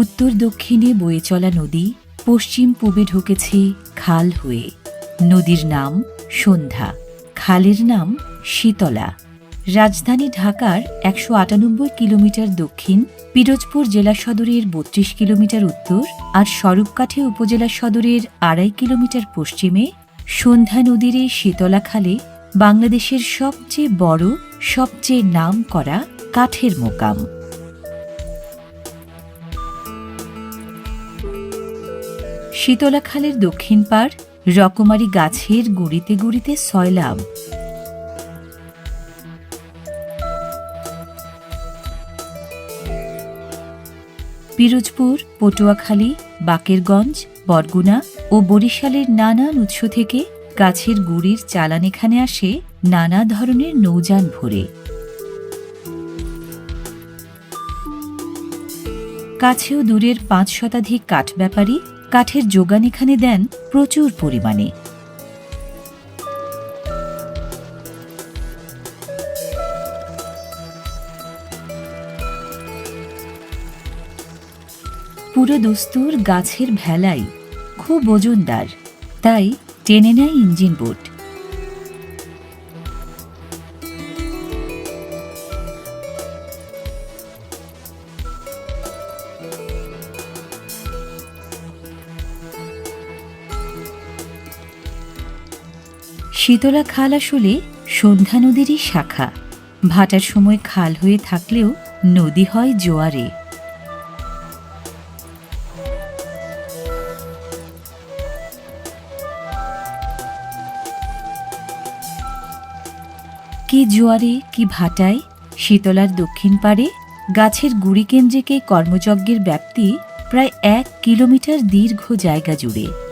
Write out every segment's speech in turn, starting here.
উত্তর দক্ষিণে বয়ে চলা নদী, পশ্চিম পূবে ঢুকেছে খাল হয়ে। নদীর নাম সন্ধ্যা। খালের নাম শীতলা। রাজধানী ঢাকার একশো আটানব্বই কিলোমিটার দক্ষিণ, পিরোজপুর জেলা সদরের বত্রিশ কিলোমিটার উত্তর আর স্বরূপকাঠি উপজেলা সদরের আড়াই কিলোমিটার পশ্চিমে সন্ধ্যা নদীর এই শীতলা খালে বাংলাদেশের সবচেয়ে বড়, সবচেয়ে নাম করা কাঠের মোকাম। শীতলা খালের দক্ষিণ পার রকমারি গাছের গুড়িতে গুড়িতে সয়লাব। পিরোজপুর, পটুয়াখালী, বাকেরগঞ্জ, বরগুনা ও বরিশালের নানান উৎস থেকে গাছের গুড়ির চালান এখানে আসে নানা ধরনের নৌযান ভরে। কাছেও দূরের পাঁচ শতাধিক কাঠ ব্যাপারী কাঠের যোগান এখানে দেন প্রচুর পরিমাণে। পুরো দস্তুর গাছের ভেলাই খুব ওজনদার, তাই টেনে নেয় ইঞ্জিন বোট। শীতলা খাল আসলে সন্ধ্যা নদীরই শাখা। ভাটার সময় খাল হয়ে থাকলেও নদী হয় জোয়ারে। কি জোয়ারে, কি ভাটায়, শীতলার দক্ষিণ পারে গাছের গুড়ি কেন্দ্রিক কর্মযজ্ঞের ব্যাপ্তি প্রায় এক কিলোমিটার দীর্ঘ জায়গা জুড়ে।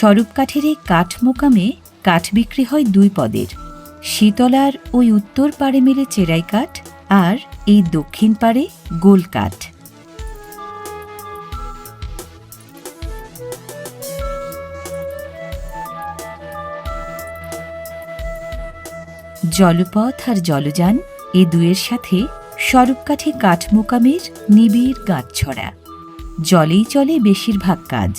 স্বরূপ কাঠের এই কাঠ মোকামে কাঠ বিক্রি হয় দুই পদের, শীতলার ওই উত্তর পাড়ে মেলে চেরাই কাঠ আর এই দক্ষিণ পাড়ে গোল কাঠ। জলপথ আর জলযান এ দুয়ের সাথে স্বরূপকাঠি কাঠ মোকামের নিবিড় গাছ ছড়া জলেই চলে বেশিরভাগ কাজ।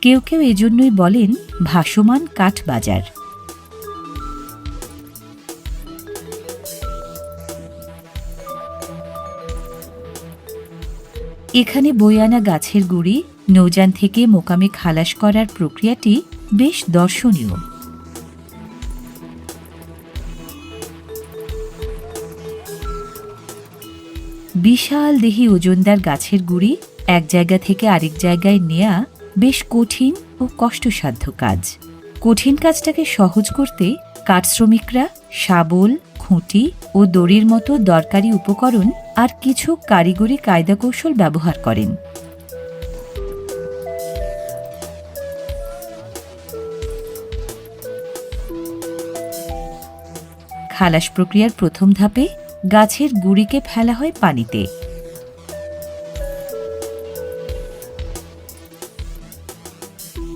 কেউ কেউ এজন্যই বলেন ভাসমান কাঠ বাজার। এখানে বইয়ানা গাছের গুড়ি, নৌযান থেকে মোকামে খালাস করার প্রক্রিয়াটি বেশ দর্শনীয়। বিশাল দেহি ওজনদার গাছের গুড়ি এক জায়গা থেকে আরেক জায়গায় নেয়া বেশ কঠিন ও কষ্টসাধ্য কাজ। কঠিন কাজটাকে সহজ করতে কাঠ শ্রমিকরা শাবল, খুঁটি ও দড়ির মতো দরকারি উপকরণ আর কিছু কারিগরি কায়দা কৌশল ব্যবহার করেন। খালাস প্রক্রিয়ার প্রথম ধাপে গাছের গুড়িকে ফেলা হয় পানিতে।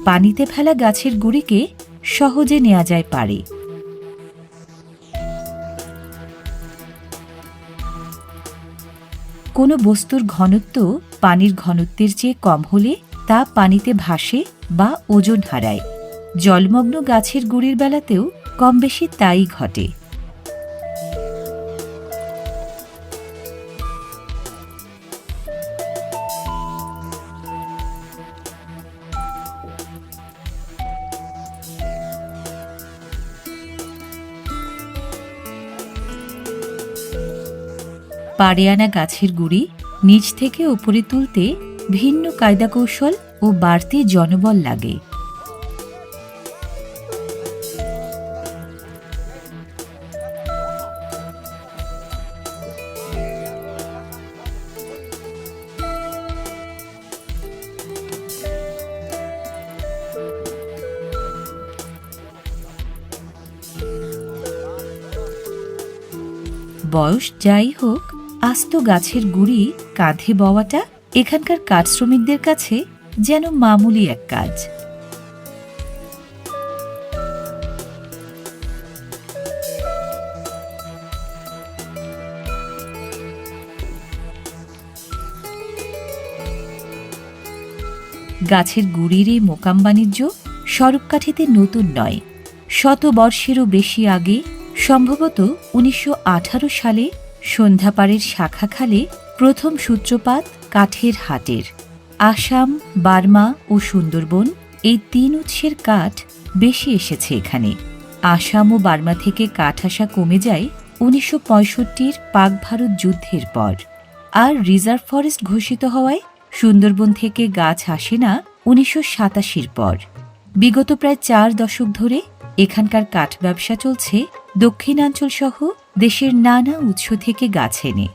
পানিতে ফেলা গাছের গুড়িকে সহজে নেওয়া যায় পারে। কোনো বস্তুর ঘনত্ব পানির ঘনত্বের চেয়ে কম হলে তা পানিতে ভাসে বা ওজন হারায়। জলমগ্ন গাছের গুড়ির বেলাতেও কম বেশি তাই ঘটে। পাড়ে আনা গাছের গুড়ি নিচ থেকে উপরে তুলতে ভিন্ন কায়দা কৌশল ও বাড়তি জনবল লাগে। বয়স যাই হোক আস্ত গাছের গুড়ি কাঁধে বওয়াটা এখানকার কাঠ শ্রমিকদের কাছে যেন মামুলি এক কাজ। গাছের গুড়ির এই মোকাম বাণিজ্য সরবকাঠিতে নতুন নয়। শতবর্ষেরও বেশি আগে, সম্ভবত উনিশশো আঠারো সালে সন্ধ্যাপাড়ের শাখাখালে প্রথম সূত্রপাত কাঠের হাটের। আসাম, বার্মা ও সুন্দরবন এই তিন উৎসের কাঠ বেশি এসেছে এখানে। আসাম ও বার্মা থেকে কাঠ আসা কমে যায় উনিশশো পঁয়ষট্টির পাক ভারত যুদ্ধের পর। আর রিজার্ভ ফরেস্ট ঘোষিত হওয়ায় সুন্দরবন থেকে গাছ আসে না উনিশশো সাতাশির পর। বিগত প্রায় চার দশক ধরে এখানকার কাঠ ব্যবসা চলছে দক্ষিণাঞ্চল সহ দেশের নানা উৎস থেকে গাছ এনে।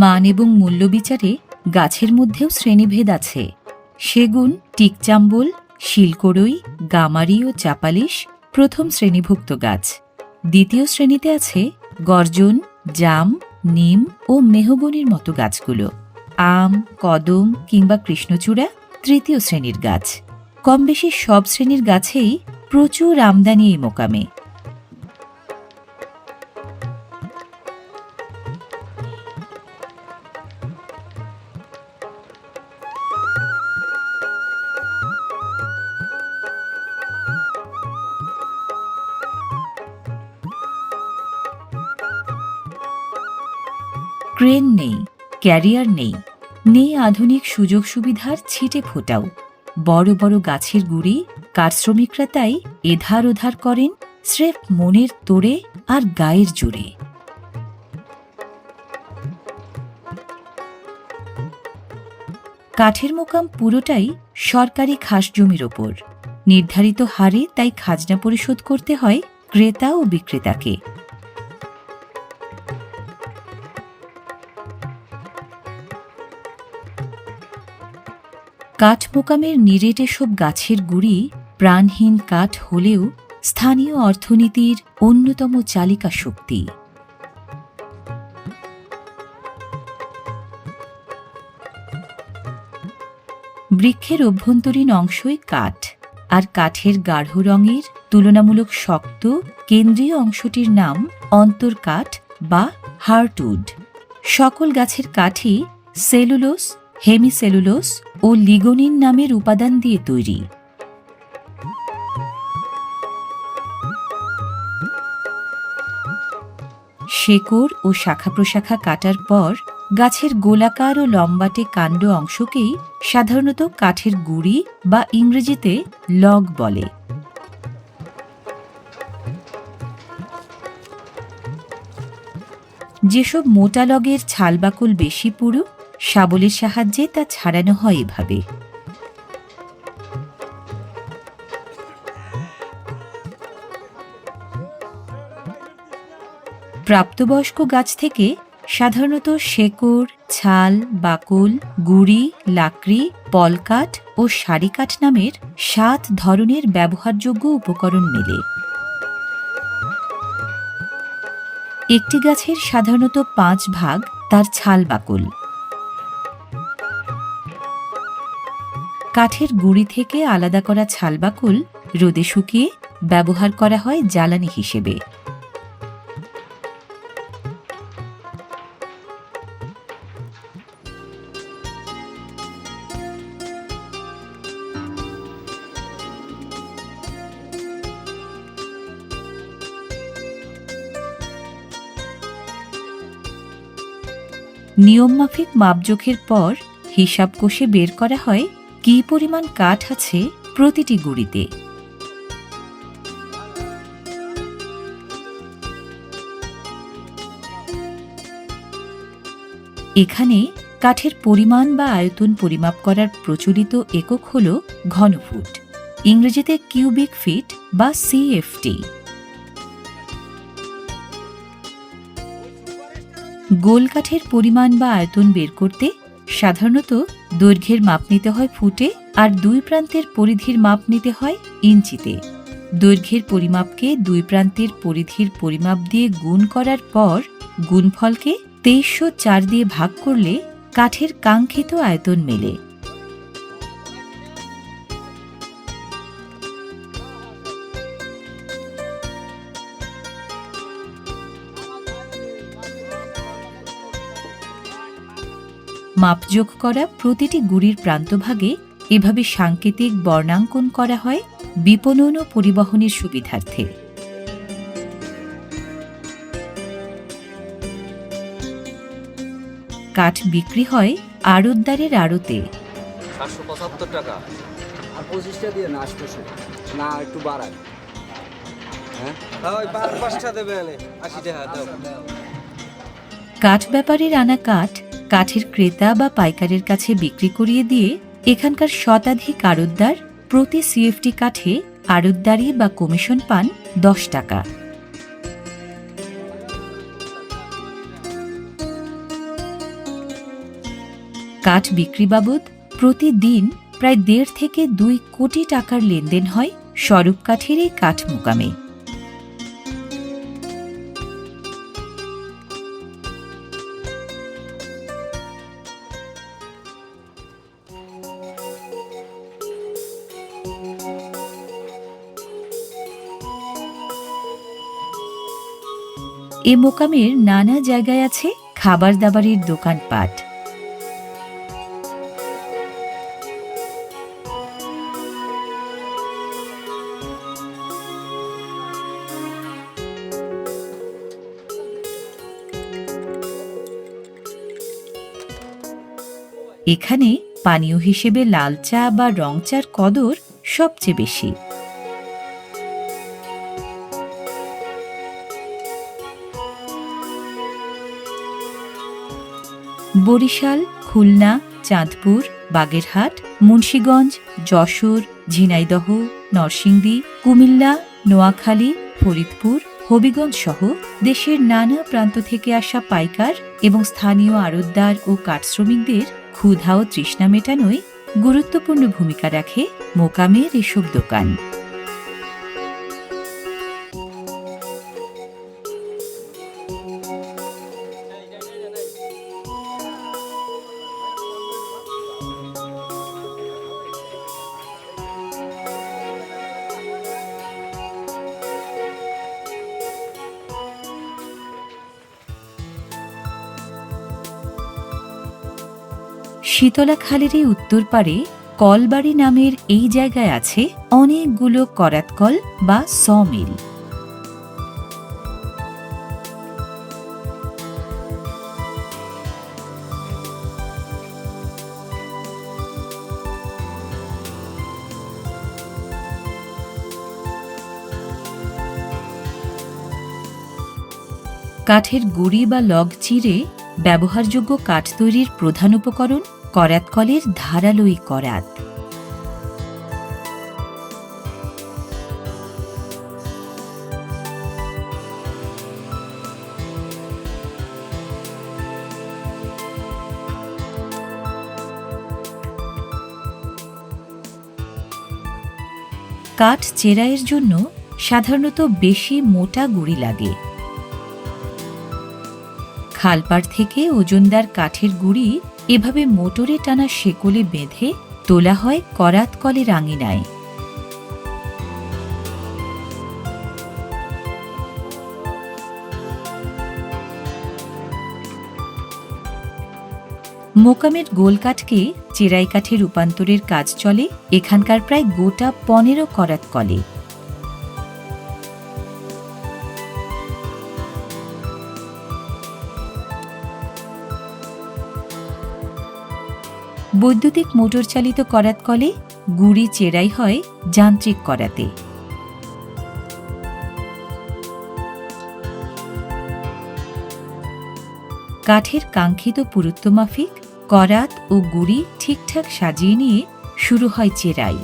মান এবং মূল্য বিচারে গাছের মধ্যেও শ্রেণীভেদ আছে। সেগুন, টিকচাম্বল, শিলকড়ই, গামারি ও চাপালিশ প্রথম শ্রেণীভুক্ত গাছ। দ্বিতীয় শ্রেণীতে আছে গর্জন, জাম, নিম ও মেহগনির মতো গাছগুলো। আম, কদম কিংবা কৃষ্ণচূড়া তৃতীয় শ্রেণির গাছ। কম বেশি সব শ্রেণির গাছেই প্রচুর আমদানি এই মোকামে। ক্রেন নেই, ক্যারিয়ার নেই নেই আধুনিক সুযোগ সুবিধার ছিটে ফোটাও। বড় বড় গাছের গুড়ি, কার শ্রমিকরা তাই এধার ওধার করেন স্রেফ মনের তোড়ে আর গায়ের জোরে। কাঠের মোকাম পুরোটাই সরকারি খাস জমির ওপর। নির্ধারিত হারে তাই খাজনা পরিশোধ করতে হয় ক্রেতা ও বিক্রেতাকে। কাঠ মোকামের নিরেট এসব গাছের গুড়ি প্রাণহীন কাঠ হলেও স্থানীয় অর্থনীতির অন্যতম চালিকা শক্তি। বৃক্ষের অভ্যন্তরীণ অংশই কাঠ, আর কাঠের গাঢ় রঙের তুলনামূলক শক্ত, কেন্দ্রীয় অংশটির নাম অন্তর্কাঠ বা হার্টউড। সকল গাছের কাঠই সেলুলোস, হেমিসেলুলোস ও লিগোনিন নামের উপাদান দিয়ে তৈরি। শেকড় ও শাখা প্রশাখা কাটার পর গাছের গোলাকার ও লম্বাটে কাণ্ড অংশকেই সাধারণত কাঠের গুড়ি বা ইংরেজিতে লগ বলে। যেসব মোটা লগের ছালবাকুল বেশি পুরু শাবলের সাহায্যে তা ছাড়ানো হয় এভাবে। প্রাপ্তবয়স্ক গাছ থেকে সাধারণত শেকড়, ছাল, বাকল, গুড়ি, লাকড়ি, পলকাঠ ও সারিকাঠ নামের সাত ধরনের ব্যবহারযোগ্য উপকরণ মেলে। একটি গাছের সাধারণত পাঁচ ভাগ, তার ছাল, বাকল। কাঠের গুঁড়ি থেকে আলাদা করা ছালবাকল রোদে শুকিয়ে ব্যবহার করা হয় জ্বালানি হিসেবে। নিয়মমাফিক মাপজোখের পর হিসাব কষে বের করা হয় কী পরিমাণ কাঠ আছে প্রতিটি গুড়িতে? এখানে কাঠের পরিমাণ বা আয়তন পরিমাপ করার প্রচলিত একক হল ঘনফুট, ইংরেজিতে কিউবিক ফিট বা সিএফটি। গোল কাঠের পরিমাণ বা আয়তন বের করতে সাধারণত দৈর্ঘ্যের মাপ নিতে হয় ফুটে আর দুই প্রান্তের পরিধির মাপ নিতে হয় ইঞ্চিতে। দৈর্ঘ্যের পরিমাপকে দুই প্রান্তের পরিধির পরিমাপ দিয়ে গুণ করার পর গুণফলকে তেইশশো চার দিয়ে ভাগ করলে কাঠের কাঙ্ক্ষিত আয়তন মেলে। মাপযোগ করা প্রতিটি গুড়ির প্রান্তভাগে এভাবে সাংকেতিক বর্ণাঙ্কন করা হয় বিপণন ও পরিবহনের সুবিধার্থে। কাঠ বিক্রি হয় আড়তদারের আড়তে। সাতশো পঁচাত্তর টাকা। আর পঁচিশটা দিয়ে না আটশোশো না একটু বাড়ায়। হ্যাঁ? হ্যাঁ কাঠ ব্যাপারীর আনা কাঠ কাঠের ক্রেতা বা পাইকারের কাছে বিক্রি করিয়ে দিয়ে এখানকার শতাধিক আড়তদার প্রতি সিএফটি কাঠে আড়তদারি বা কমিশন পান দশ টাকা। কাঠ বিক্রি বাবদ প্রতিদিন প্রায় দেড় থেকে দুই কোটি টাকার লেনদেন হয় স্বরূপ কাঠের এই কাঠ মোকামে। এ মোকামের নানা জায়গায় আছে খাবার দাবারের দোকানপাট। এখানে পানীয় হিসেবে লাল চা বা রং চার কদর সবচেয়ে বেশি। বরিশাল, খুলনা, চাঁদপুর, বাগেরহাট, মুন্সীগঞ্জ, যশোর, ঝিনাইদহ, নরসিংদী, কুমিল্লা, নোয়াখালী, ফরিদপুর, হবিগঞ্জ সহ দেশের নানা প্রান্ত থেকে আসা পাইকার এবং স্থানীয় আড়তদার ও কাঠ শ্রমিকদের ক্ষুধা ও তৃষ্ণা মেটানোয় গুরুত্বপূর্ণ ভূমিকা রাখে মোকামের এসব দোকান। শীতলা খালের এই উত্তর পারে কলবাড়ি নামের এই জায়গায় আছে অনেকগুলো করাতকল বা সমিল। কাঠের গুড়ি বা লগ চিরে ব্যবহারযোগ্য কাঠ তৈরির প্রধান উপকরণ করাতকলের ধারালোই করাত। কাঠ চেরাইয়ের জন্য সাধারণত বেশি মোটা গুড়ি লাগে। খালপাড় থেকে ওজনদার কাঠের গুড়ি এভাবে মোটরে টানা শেকলে বেঁধে তোলা হয় করাত কলের আঙিনায় মোকামের গোলকাঠকে চেরাই কাঠে রূপান্তরের কাজ চলে, এখানকার প্রায় গোটা পনেরো করাত কলে। বৈদ্যুতিক মোটর চালিত করাত কলে গুড়ি চেরাই হয় যান্ত্রিক করাতে। কাঠের কাঙ্ক্ষিত পুরুত্ব মাফিক, করাত ও গুড়ি ঠিকঠাক সাজিয়ে নিয়ে শুরু হয় চেরাই।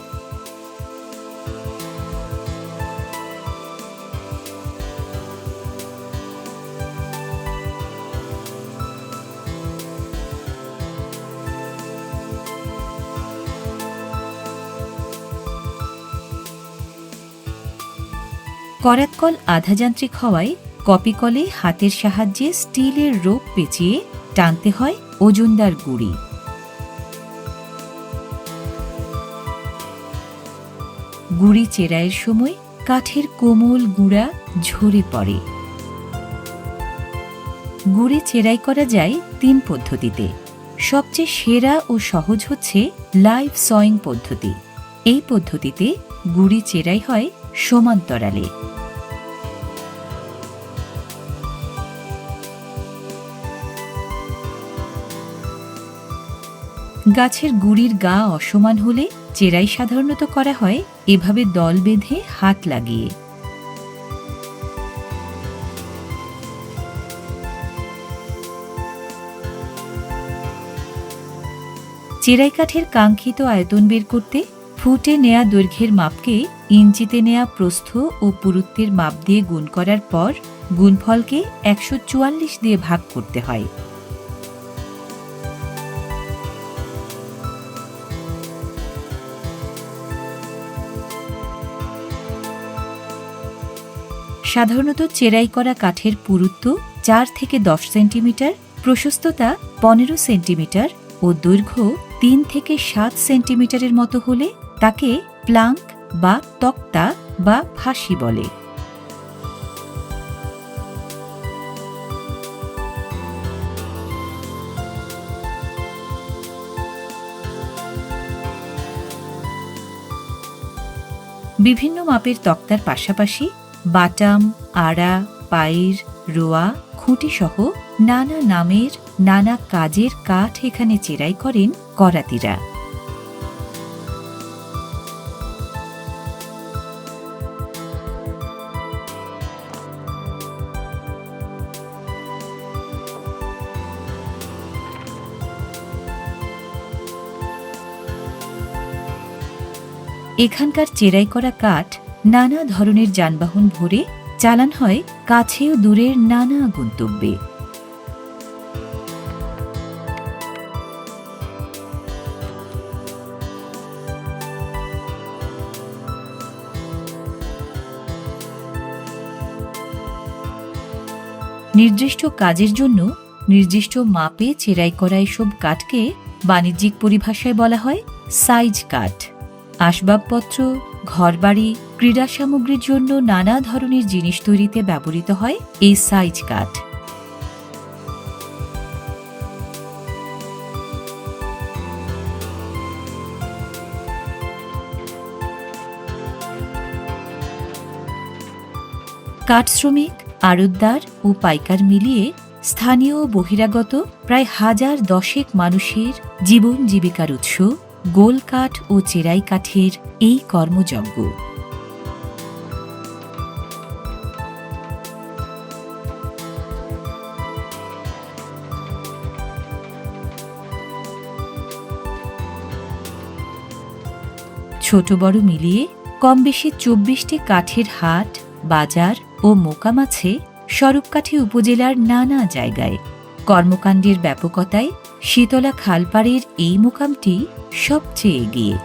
করাতকল আধাযান্ত্রিক হওয়ায় কপিকলে হাতের সাহায্যে স্টিলের রোপ পেঁচিয়ে টানতে হয় ওজনদার গুড়ি। গুড়ি চেরাইয়ের সময় কাঠের কোমল গুড়া ঝরে পড়ে। গুড়ি চেরাই করা যায় তিন পদ্ধতিতে। সবচেয়ে সেরা ও সহজ হচ্ছে লাইভ সয়িং পদ্ধতি। এই পদ্ধতিতে গুড়ি চেরাই হয় সমান্তরালে। গাছের গুড়ির গা অসমান হলে চেরাই সাধারণত করা হয় এভাবে দল বেঁধে হাত লাগিয়ে। চেরাই কাঠের কাঙ্ক্ষিত আয়তন বের করতে ফুটে নেয়া দৈর্ঘ্যের মাপকে ইঞ্চিতে নেয়া প্রস্থ ও পুরুত্বের মাপ দিয়ে গুণ করার পর গুণফলকে একশো চুয়াল্লিশ দিয়ে ভাগ করতে হয়। সাধারণত চেরাই করা কাঠের পুরুত্ব চার থেকে দশ সেন্টিমিটার, প্রশস্ততা পনেরো সেন্টিমিটার ও দৈর্ঘ্য তিন থেকে সাত সেন্টিমিটারের মতো হলে তাকে প্লাঙ্ক বা তক্তা বা ফাঁসি বলে। বিভিন্ন মাপের তক্তার পাশাপাশি বাটাম, আড়া, পাইর, রোয়া খুঁটি সহ নানা নামের, নানা কাজের কাঠ এখানে চেরাই করেন করাতিরা। এখানকার চেরাই করা কাঠ নানা ধরনের যানবাহন ভরে চালান হয় কাছে ও দূরের নানা গন্তব্যে। নির্দিষ্ট কাজের জন্য নির্দিষ্ট মাপে চেরাই করা এসব কাঠকে বাণিজ্যিক পরিভাষায় বলা হয় সাইজ কাঠ। আসবাবপত্র, ঘরবাড়ি ক্রীড়া সামগ্রীর জন্য নানা ধরনের জিনিস তৈরিতে ব্যবহৃত হয় এই সাইজ কাঠ। কাঠ শ্রমিক, আড়তদার ও পাইকার মিলিয়ে স্থানীয় বহিরাগত প্রায় হাজার দশেক মানুষের জীবন জীবিকার উৎস গোল কাঠ ও চেরাই কাঠের এই কর্মযজ্ঞ। ছোট বড় মিলিয়ে কম বেশি চব্বিশটি কাঠের হাট, বাজার ও মোকাম আছে স্বরূপকাঠি উপজেলার নানা জায়গায়। কর্মকাণ্ডের ব্যাপকতায় শীতলা খালপাড়ের এই মোকামটি সবচেয়ে এগিয়ে।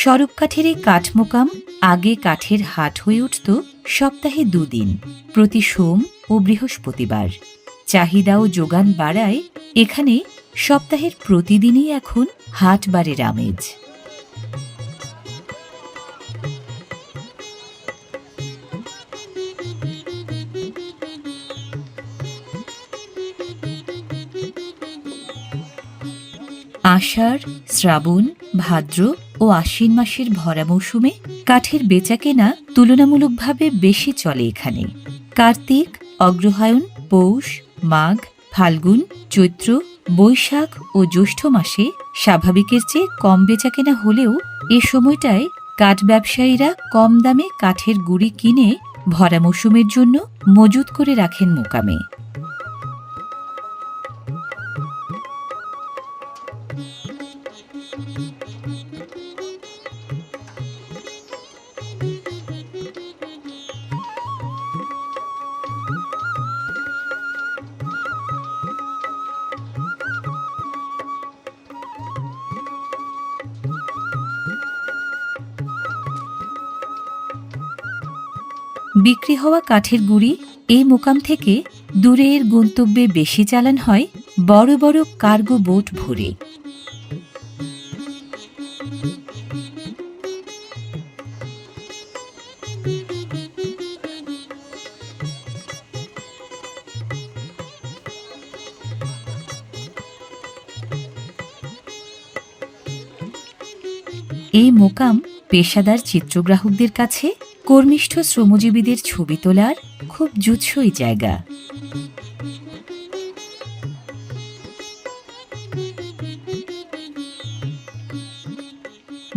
স্বরূপকাঠের এই কাঠমোকাম আগে কাঠের হাট হয়ে উঠত সপ্তাহে দুদিন। প্রতি সোম ও বৃহস্পতিবার। চাহিদা ও যোগান বাড়ায় এখানে সপ্তাহের প্রতিদিনই এখন হাট বারের আমেজ। আষাঢ়, শ্রাবণ, ভাদ্র ও আশ্বিন মাসের ভরা মৌসুমে কাঠের বেচাকেনা তুলনামূলকভাবে বেশি চলে এখানে। কার্তিক অগ্রহায়ণ, পৌষ, মাঘ, ফাল্গুন, চৈত্র, বৈশাখ ও জ্যৈষ্ঠ মাসে স্বাভাবিকের চেয়ে কম বেচা কেনা হলেও এ সময়টায় কাঠ ব্যবসায়ীরা কম দামে কাঠের গুড়ি কিনে ভরা মৌসুমের জন্য মজুত করে রাখেন মোকামে। বিক্রি হওয়া কাঠের গুড়ি এই মোকাম থেকে দূরের গন্তব্যে বেশি চালান হয় বড় বড় কার্গো বোট ভরে। এই মোকাম পেশাদার চিত্রগ্রাহকদের কাছে কর্মিষ্ঠ শ্রমজীবীদের ছবি তোলার খুব জুৎসই জায়গা।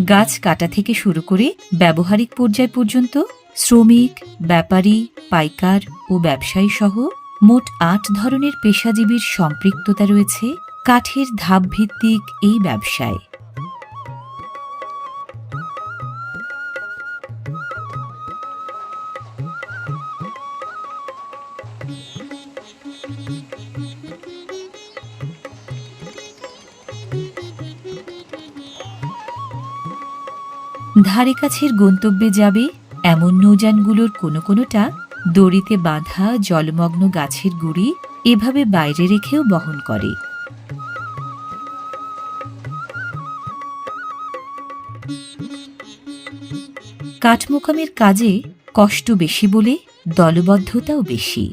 গাছ কাটা থেকে শুরু করে ব্যবহারিক পর্যায় পর্যন্ত শ্রমিক, ব্যাপারী, পাইকার ও ব্যবসায়ী সহ মোট আট ধরনের পেশাজীবীর সম্পৃক্ততা রয়েছে কাঠের ধাপভিত্তিক এই ব্যবসায়। ধারে কাছের গন্তব্যে যাবে, এমন নৌযানগুলোর কোনো কোনোটা দড়িতে বাঁধা জলমগ্ন গাছের গুড়ি এভাবে বাইরে রেখেও বহন করে। কাঠমোকামের কাজে কষ্ট বেশি বলে দলবদ্ধতাও বেশি।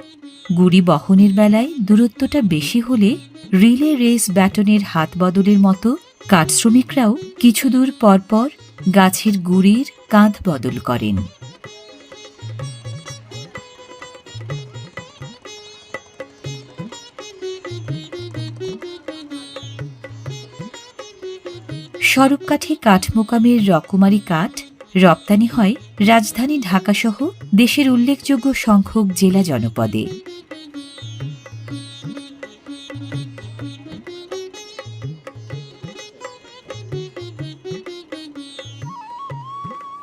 গুড়ি বহনের বেলায় দূরত্বটা বেশি হলে রিলে রেস ব্যাটনের হাত বদলের মতো কাঠ শ্রমিকরাও কিছু দূর পরপর গাছের গুড়ির কাঁধ বদল করেন। সরবকাঠি কাঠ মোকামের রকমারি কাঠ রপ্তানি হয় রাজধানী ঢাকাসহ দেশের উল্লেখযোগ্য সংখ্যক জেলা জনপদে।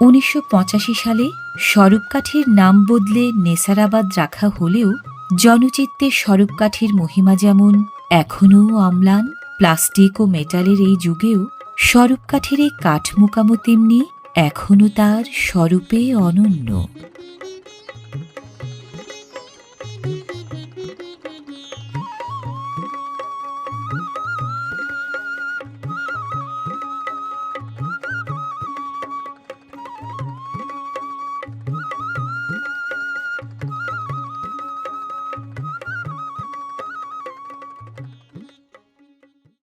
উনিশশো পঁচাশি সালে স্বরূপকাঠির নাম বদলে নেসারাবাদ রাখা হলেও জনচিত্তে স্বরূপকাঠির মহিমা যেমন এখনও অম্লান, প্লাস্টিক ও মেটালের এই যুগেও স্বরূপকাঠির এই কাঠমোকামো তেমনি এখনও তার স্বরূপে অনন্য।